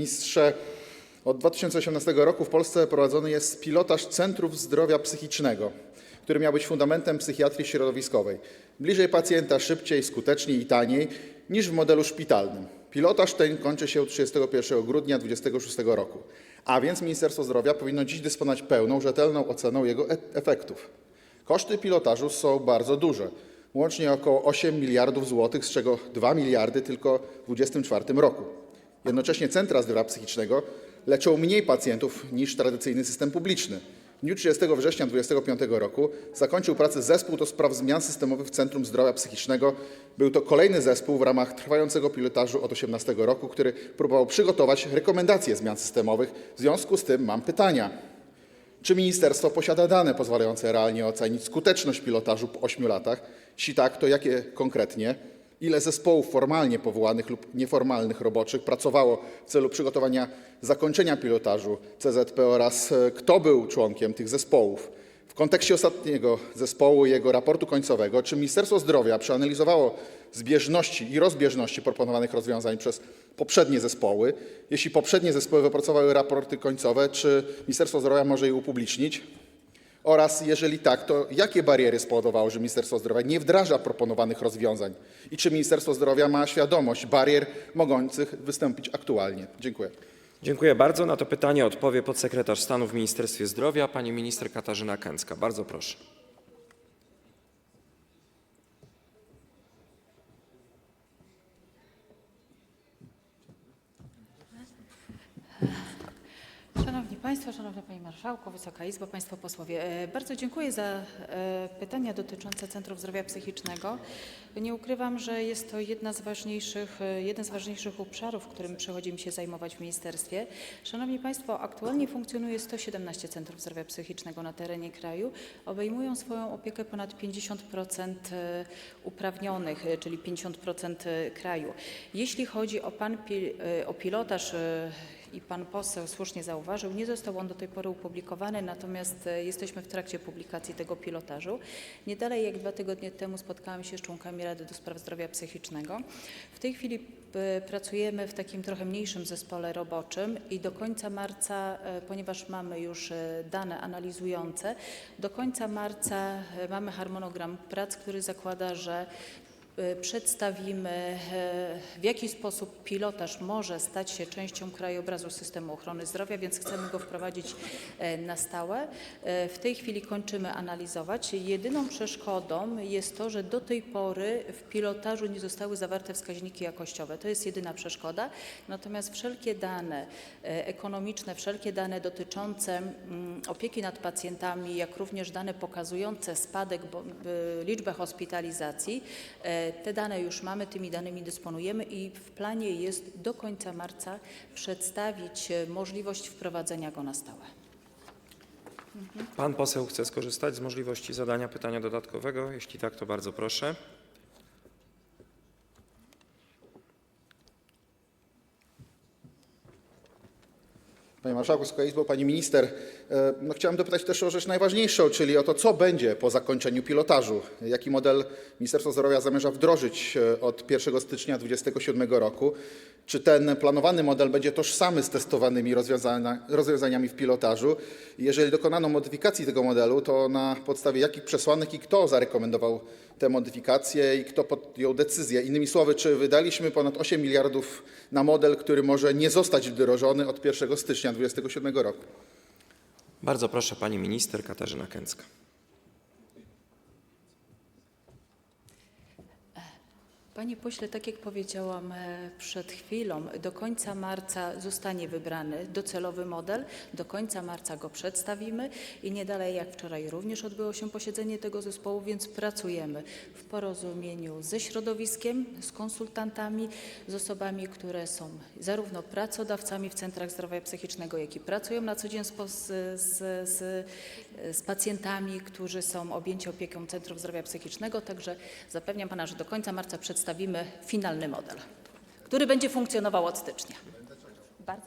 Ministrze, od 2018 roku w Polsce prowadzony jest pilotaż centrów zdrowia psychicznego, który miał być fundamentem psychiatrii środowiskowej. Bliżej pacjenta, szybciej, skuteczniej i taniej niż w modelu szpitalnym. Pilotaż ten kończy się 31 grudnia 2026 roku, a więc Ministerstwo Zdrowia powinno dziś dysponować pełną, rzetelną oceną jego e- efektów. Koszty pilotażu są bardzo duże. Łącznie około 8 miliardów złotych, z czego 2 miliardy tylko w 2024 roku. Jednocześnie centra zdrowia psychicznego leczą mniej pacjentów niż tradycyjny system publiczny. W dniu 30 września 2025 roku zakończył pracę zespół do spraw zmian systemowych w Centrum Zdrowia Psychicznego. Był to kolejny zespół w ramach trwającego pilotażu od 18 roku, który próbował przygotować rekomendacje zmian systemowych. W związku z tym mam pytania. Czy ministerstwo posiada dane pozwalające realnie ocenić skuteczność pilotażu po 8 latach? Jeśli tak, to jakie konkretnie? Ile zespołów formalnie powołanych lub nieformalnych roboczych pracowało w celu przygotowania zakończenia pilotażu CZP oraz e, kto był członkiem tych zespołów? W kontekście ostatniego zespołu i jego raportu końcowego, czy Ministerstwo Zdrowia przeanalizowało zbieżności i rozbieżności proponowanych rozwiązań przez poprzednie zespoły? Jeśli poprzednie zespoły wypracowały raporty końcowe, czy Ministerstwo Zdrowia może je upublicznić? Oraz jeżeli tak, to jakie bariery spowodowały, że Ministerstwo Zdrowia nie wdraża proponowanych rozwiązań? I czy Ministerstwo Zdrowia ma świadomość barier mogących wystąpić aktualnie? Dziękuję. Dziękuję bardzo. Na to pytanie odpowie podsekretarz stanu w Ministerstwie Zdrowia, pani minister Katarzyna Kęcka. Bardzo proszę. Szanowni Państwo, Szanowny Panie Marszałku, Wysoka Izbo, Państwo Posłowie. E, Bardzo dziękuję za e, pytania dotyczące Centrów Zdrowia Psychicznego. Nie ukrywam, że jest to jedna z ważniejszych, e, jeden z ważniejszych obszarów, którym przychodzi mi się zajmować w ministerstwie. Szanowni Państwo, aktualnie funkcjonuje 117 Centrów Zdrowia Psychicznego na terenie kraju. Obejmują swoją opiekę ponad 50% e, uprawnionych, czyli 50% kraju. Jeśli chodzi o, pan, o pilotaż i pan poseł słusznie zauważył, nie został on do tej pory opublikowany, natomiast e, jesteśmy w trakcie publikacji tego pilotażu. Nie dalej jak dwa tygodnie temu spotkałam się z członkami Rady do Spraw Zdrowia Psychicznego. W tej chwili e, pracujemy w takim trochę mniejszym zespole roboczym i do końca marca, e, ponieważ mamy już dane analizujące, do końca marca mamy harmonogram prac, który zakłada, że Przedstawimy, e, w jaki sposób pilotaż może stać się częścią krajobrazu systemu ochrony zdrowia, więc chcemy go wprowadzić e, na stałe. E, W tej chwili kończymy analizować. Jedyną przeszkodą jest to, że do tej pory w pilotażu nie zostały zawarte wskaźniki jakościowe. To jest jedyna przeszkoda. Natomiast wszelkie dane ekonomiczne, wszelkie dane dotyczące mm, opieki nad pacjentami, jak również dane pokazujące spadek y, liczby hospitalizacji, te dane już mamy, tymi danymi dysponujemy i w planie jest do końca marca przedstawić e, możliwość wprowadzenia go na stałe. Pan poseł chce skorzystać z możliwości zadania pytania dodatkowego? Jeśli tak, to bardzo proszę. Panie Marszałku, Wysoka Izbo, Pani Minister, chciałem dopytać też o rzecz najważniejszą, czyli o to, co będzie po zakończeniu pilotażu. Jaki model Ministerstwo Zdrowia zamierza wdrożyć e, od 1 stycznia 2027 roku? Czy ten planowany model będzie tożsamy z testowanymi rozwiązania, rozwiązaniami w pilotażu? Jeżeli dokonano modyfikacji tego modelu, to na podstawie jakich przesłanek i kto zarekomendował te modyfikacje i kto podjął decyzję? Innymi słowy, czy wydaliśmy ponad 8 miliardów na model, który może nie zostać wdrożony od 1 stycznia 2027 roku? Bardzo proszę pani minister Katarzyna Kęcka. Panie pośle, tak jak powiedziałam e, przed chwilą, do końca marca zostanie wybrany docelowy model, do końca marca go przedstawimy i nie dalej jak wczoraj również odbyło się posiedzenie tego zespołu, więc pracujemy w porozumieniu ze środowiskiem, z konsultantami, z osobami, które są zarówno pracodawcami w centrach zdrowia psychicznego, jak i pracują na co dzień z, z, z, z pacjentami, którzy są objęci opieką Centrum Zdrowia Psychicznego. Także zapewniam Pana, że do końca marca przedstawimy finalny model, który będzie funkcjonował od stycznia. Bardzo